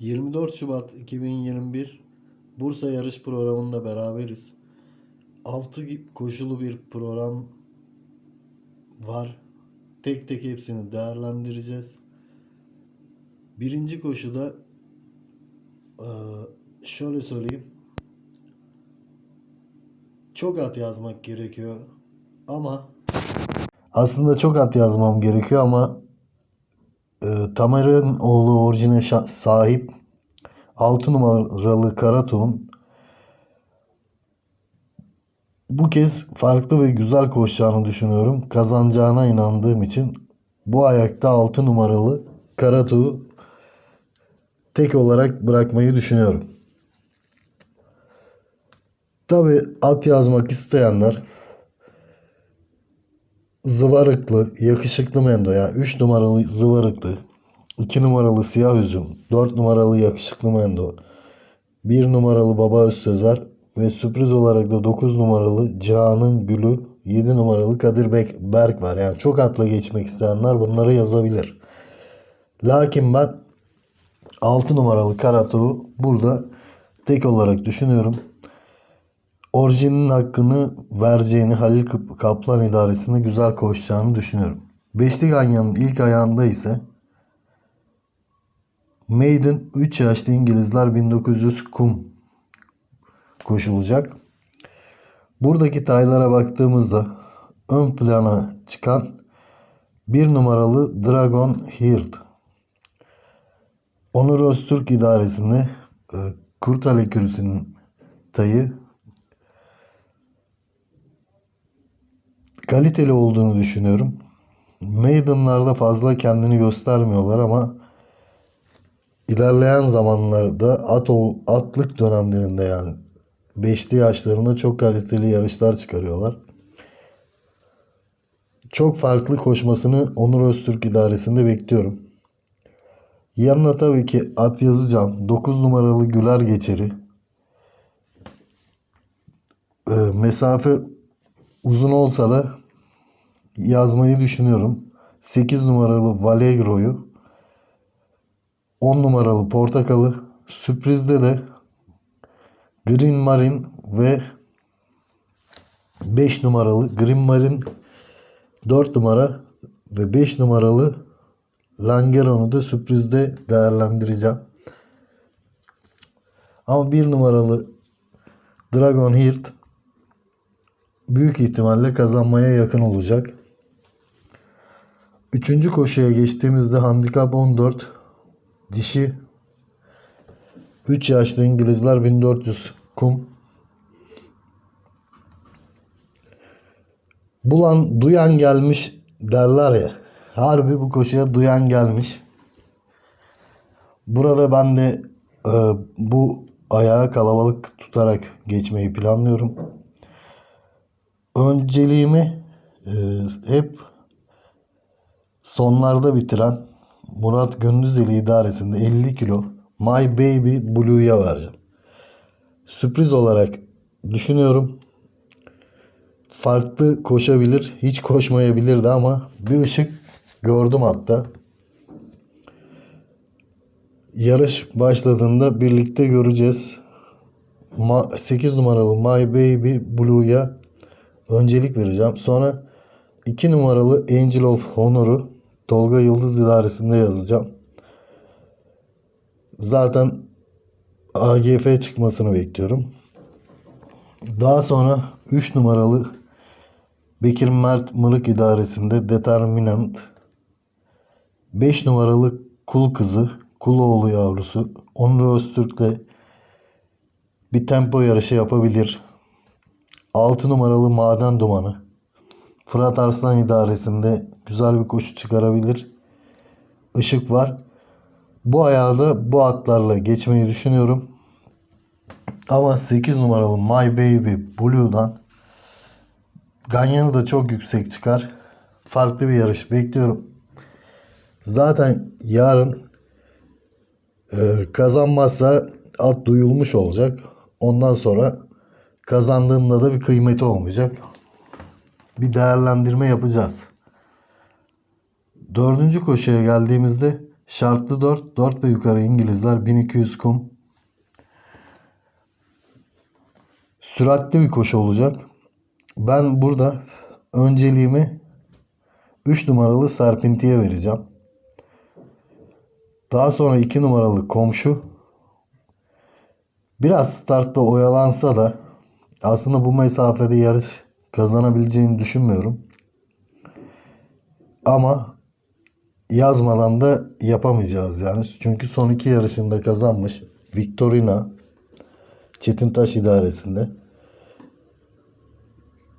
24 Şubat 2021 Bursa yarış programında beraberiz. 6 koşulu bir program var. Tek tek hepsini değerlendireceğiz. Birinci koşuda eee, şöyle söyleyeyim. Çok at yazmak gerekiyor ama aslında çok at yazmam gerekiyor ama e, Tamer'in oğlu orijine sahip 6 numaralı Karatoğun bu kez farklı ve güzel koşacağını düşünüyorum. Kazanacağına inandığım için bu ayakta 6 numaralı Karatuğ'u tek olarak bırakmayı düşünüyorum. Tabi at yazmak isteyenler Zıvarıklı, yakışıklı Mendo ya. 3 numaralı Zıvarıklı, 2 numaralı Siyah Üzüm, 4 numaralı Yakışıklı Mendo, 1 numaralı Baba Özsezer ve sürpriz olarak da 9 numaralı Cihan'ın Gülü, 7 numaralı Kadir Bek Berk var. Yani çok atla geçmek isteyenler bunları yazabilir. Lakin ben 6 numaralı Karatuğ'u burada tek olarak düşünüyorum. Orijinin hakkını vereceğini Halil Kap- Kaplan idaresinde güzel koşacağını düşünüyorum. Beşli Ganyan'ın ilk ayağında ise Maiden 3 yaşlı İngilizler 1900 kum koşulacak. Buradaki taylara baktığımızda ön plana çıkan bir numaralı Dragon Heart. Onur Öztürk idaresinde e, Kurtal Ekürüsü'nün tayı kaliteli olduğunu düşünüyorum. Maiden'larda fazla kendini göstermiyorlar ama ilerleyen zamanlarda at atlık dönemlerinde yani 5'li yaşlarında çok kaliteli yarışlar çıkarıyorlar. Çok farklı koşmasını Onur Öztürk idaresinde bekliyorum. Yanına tabii ki at yazacağım. 9 numaralı Güler Geçeri. Ee, mesafe uzun olsa da yazmayı düşünüyorum. 8 numaralı Valegro'yu 10 numaralı Portakal'ı sürprizde de Green Marine ve 5 numaralı Green Marine 4 numara ve 5 numaralı Langeron'u da sürprizde değerlendireceğim. Ama 1 numaralı Dragon Heart büyük ihtimalle kazanmaya yakın olacak. Üçüncü koşuya geçtiğimizde handikap 14 dişi 3 yaşlı İngilizler 1400 kum. Bulan duyan gelmiş derler ya. Harbi bu koşuya duyan gelmiş. Burada ben de e, bu ayağı kalabalık tutarak geçmeyi planlıyorum önceliğimi e, hep sonlarda bitiren Murat Gündüzeli idaresinde 50 kilo My Baby Blue'ya vereceğim. Sürpriz olarak düşünüyorum. Farklı koşabilir, hiç koşmayabilirdi ama bir ışık gördüm hatta. Yarış başladığında birlikte göreceğiz. Ma- 8 numaralı My Baby Blue'ya öncelik vereceğim. Sonra 2 numaralı Angel of Honor'u Tolga Yıldız idaresinde yazacağım. Zaten AGF çıkmasını bekliyorum. Daha sonra 3 numaralı Bekir Mert Mırık idaresinde Determinant 5 numaralı Kul Kızı Kuloğlu yavrusu Onur Öztürk'le bir tempo yarışı yapabilir. 6 numaralı Maden Dumanı Fırat Arslan idaresinde güzel bir koşu çıkarabilir. Işık var. Bu ayağı da bu atlarla geçmeyi düşünüyorum. Ama 8 numaralı My Baby Blue'dan Ganyan'ı da çok yüksek çıkar. Farklı bir yarış bekliyorum. Zaten yarın e, kazanmazsa at duyulmuş olacak. Ondan sonra kazandığında da bir kıymeti olmayacak bir değerlendirme yapacağız. Dördüncü koşuya geldiğimizde Şartlı 4. 4 ve yukarı İngilizler 1200 kum. Süratli bir koşu olacak. Ben burada önceliğimi 3 numaralı Serpinti'ye vereceğim. Daha sonra 2 numaralı komşu. Biraz startta oyalansa da aslında bu mesafede yarış kazanabileceğini düşünmüyorum. Ama yazmadan da yapamayacağız yani. Çünkü son iki yarışında kazanmış. Victorina Çetintaş idaresinde.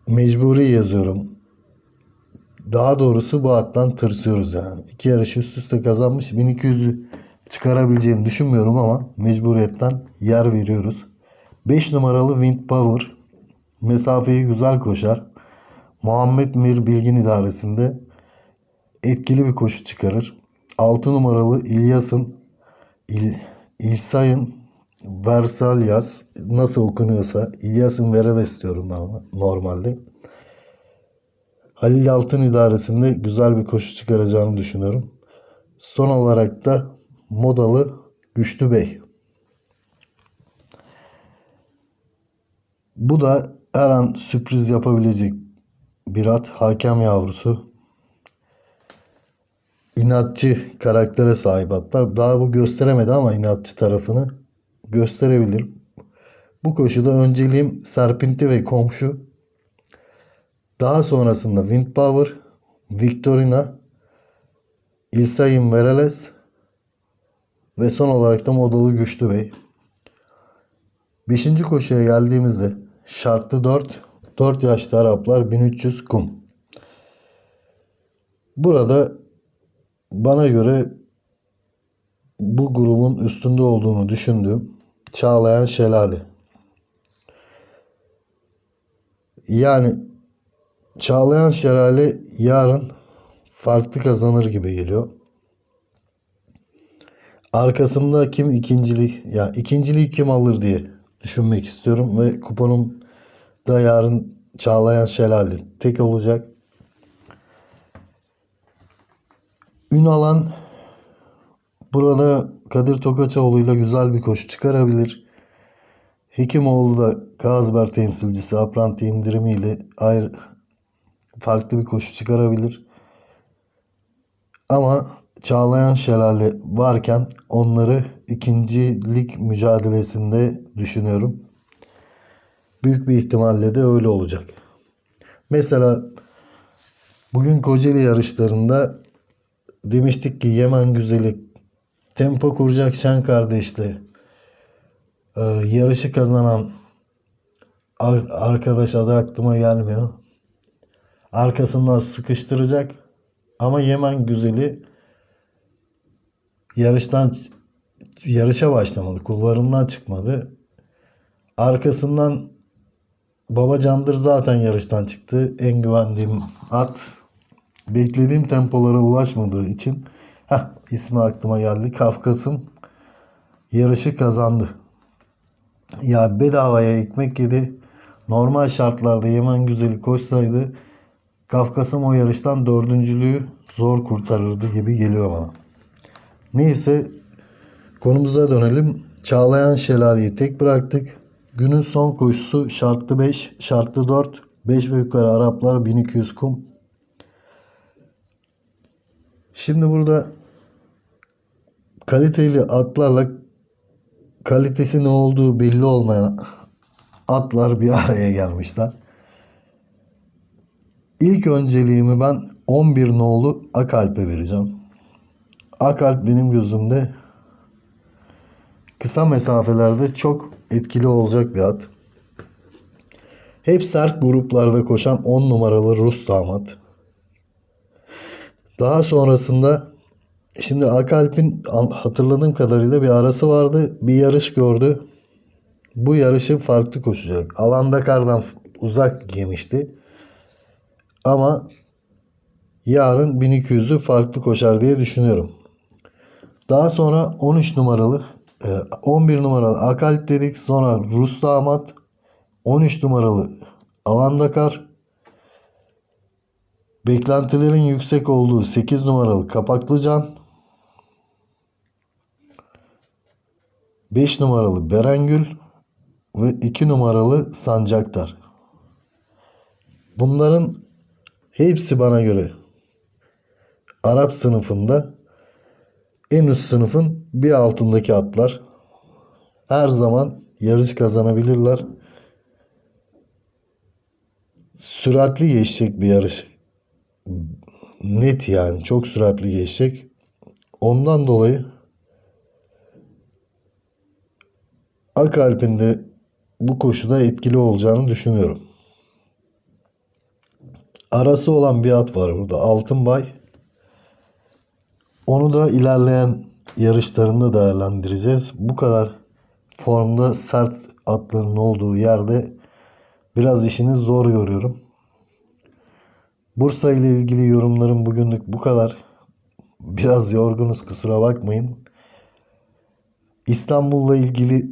Mecburi yazıyorum. Daha doğrusu bu attan tırsıyoruz yani. İki yarış üst üste kazanmış. 1200'ü çıkarabileceğini düşünmüyorum ama mecburiyetten yer veriyoruz. 5 numaralı Wind Power mesafeyi güzel koşar. Muhammed Mir Bilgin idaresinde etkili bir koşu çıkarır. 6 numaralı İlyas'ın İl, İlsay'ın Versalyas nasıl okunuyorsa İlyas'ın Vereles diyorum ben normalde. Halil Altın idaresinde güzel bir koşu çıkaracağını düşünüyorum. Son olarak da Modalı Güçlü Bey. Bu da her an sürpriz yapabilecek bir at. Hakem yavrusu. İnatçı karaktere sahip atlar. Daha bu gösteremedi ama inatçı tarafını gösterebilir. Bu koşuda önceliğim Serpinti ve komşu. Daha sonrasında Wind Power, Victorina, İlsayim Vereles ve son olarak da Modalı Güçlü Bey. Beşinci koşuya geldiğimizde şartlı 4, 4 yaşlı Araplar 1300 kum. Burada bana göre bu grubun üstünde olduğunu düşündüğüm Çağlayan Şelale. Yani Çağlayan Şelale yarın farklı kazanır gibi geliyor. Arkasında kim ikincilik ya ikinciliği kim alır diye düşünmek istiyorum ve kuponum da yarın Çağlayan Şelale tek olacak. Ünalan burada Kadir Tokaçoğlu ile güzel bir koşu çıkarabilir. Hekimoğlu da Kazber temsilcisi Apranti indirimiyle ayrı farklı bir koşu çıkarabilir. Ama Çağlayan Şelale varken onları ikincilik mücadelesinde düşünüyorum. Büyük bir ihtimalle de öyle olacak. Mesela bugün Kocaeli yarışlarında demiştik ki Yemen Güzeli tempo kuracak Şen kardeşle e, yarışı kazanan ar- arkadaş adı aklıma gelmiyor. Arkasından sıkıştıracak ama Yemen Güzeli yarıştan yarışa başlamadı. Kulvarından çıkmadı. Arkasından Babacandır zaten yarıştan çıktı. En güvendiğim at. Beklediğim tempolara ulaşmadığı için heh, ismi aklıma geldi. Kafkas'ım yarışı kazandı. Ya bedavaya ekmek yedi. Normal şartlarda Yemen Güzeli koşsaydı Kafkas'ım o yarıştan dördüncülüğü zor kurtarırdı gibi geliyor bana. Neyse konumuza dönelim. Çağlayan Şelale'yi tek bıraktık. Günün son koşusu şartlı 5, şartlı 4, 5 ve yukarı Araplar 1200 kum. Şimdi burada kaliteli atlarla kalitesi ne olduğu belli olmayan atlar bir araya gelmişler. İlk önceliğimi ben 11 nolu Akalp'e vereceğim. Akalp benim gözümde kısa mesafelerde çok etkili olacak bir at. Hep sert gruplarda koşan 10 numaralı Rus damat. Daha sonrasında şimdi Akalp'in hatırladığım kadarıyla bir arası vardı. Bir yarış gördü. Bu yarışı farklı koşacak. Alan Dakar'dan uzak yemişti. Ama yarın 1200'ü farklı koşar diye düşünüyorum. Daha sonra 13 numaralı 11 numaralı Akalp dedik. Sonra Rus damat 13 numaralı Alan Dakar beklentilerin yüksek olduğu 8 numaralı Kapaklıcan 5 numaralı Berengül ve 2 numaralı Sancaktar. Bunların hepsi bana göre Arap sınıfında en üst sınıfın bir altındaki atlar. Her zaman yarış kazanabilirler. Süratli geçecek bir yarış. Net yani çok süratli geçecek. Ondan dolayı Akalp'in de bu koşuda etkili olacağını düşünüyorum. Arası olan bir at var burada. Altınbay. Onu da ilerleyen yarışlarında değerlendireceğiz. Bu kadar formda sert atların olduğu yerde biraz işini zor görüyorum. Bursa ile ilgili yorumlarım bugünlük bu kadar. Biraz yorgunuz kusura bakmayın. İstanbul'la ilgili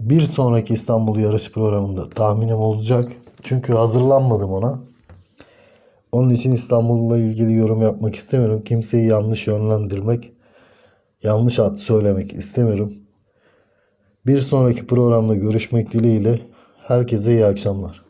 bir sonraki İstanbul yarış programında tahminim olacak. Çünkü hazırlanmadım ona. Onun için İstanbul'la ilgili yorum yapmak istemiyorum. Kimseyi yanlış yönlendirmek, yanlış at söylemek istemiyorum. Bir sonraki programda görüşmek dileğiyle herkese iyi akşamlar.